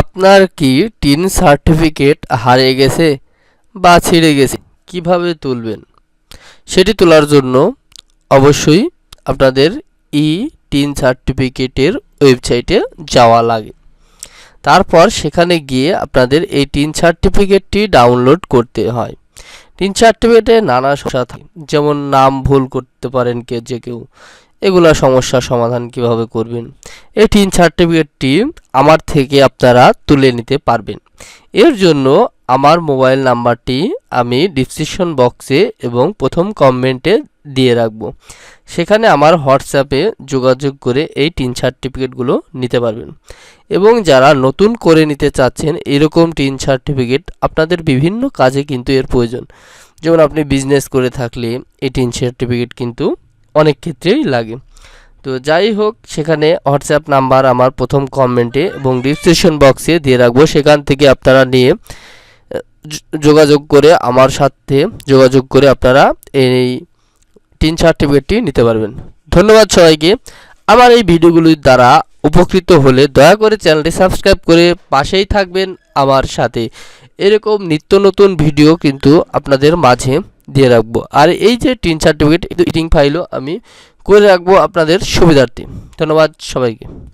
আপনার কি tin certificate হারিয়ে গেছে বা ছিঁড়ে গেছে? কীভাবে তুলবেন? সেটি তোলার জন্য অবশ্যই আপনাদের ই টিন সার্টিফিকেটের ওয়েবসাইটে যাওয়া লাগে। তারপর সেখানে গিয়ে আপনাদের এই টিন সার্টিফিকেটটি ডাউনলোড করতে হয়। টিন সার্টিফিকেটে নানা সমস্যা থাকে। যেমন নাম ভুল করতে পারেন কে যে কেউ। এগুলা সমস্যার সমাধান কীভাবে করবেন? এই টিন সার্টিফিকেটটি আমার থেকে আপনারা তুলে নিতে পারবেন। এর জন্য আমার মোবাইল নাম্বারটি আমি ডিসক্রিপশন বক্সে এবং প্রথম কমেন্টে দিয়ে রাখব। সেখানে আমার হোয়াটসঅ্যাপে যোগাযোগ করে এই টিন সার্টিফিকেটগুলো নিতে পারবেন। এবং যারা নতুন করে নিতে চাচ্ছেন, এরকম টিন সার্টিফিকেট আপনাদের বিভিন্ন কাজে কিন্তু এর প্রয়োজন। যেমন আপনি বিজনেস করে থাকলে এই টিন সার্টিফিকেট কিন্তু অনেক ক্ষেত্রেই লাগে। তো যাই হোক, সেখানে হোয়াটসঅ্যাপ নাম্বার আমার প্রথম কমেন্টে এবং ডিসক্রিপশন বক্সে দিয়ে রাখব। সেখান থেকে আপনারা নিয়ে যোগাযোগ করে আমার সাথে যোগাযোগ করে আপনারা এই টিন সার্টিফিকেটটি নিতে পারবেন। ধন্যবাদ সবাইকে। আমার এই ভিডিওগুলির দ্বারা উপকৃত হলে দয়া করে চ্যানেলটি সাবস্ক্রাইব করে পাশেই থাকবেন আমার সাথে। এরকম নিত্য নতুন ভিডিও কিন্তু আপনাদের মাঝে দিয়ে রাখব। আর এই যে টিন সার্টিফিকেট ইটিং ফাইলও আমি করে রাখব আপনাদের সুবিধার্থে। ধন্যবাদ সবাইকে।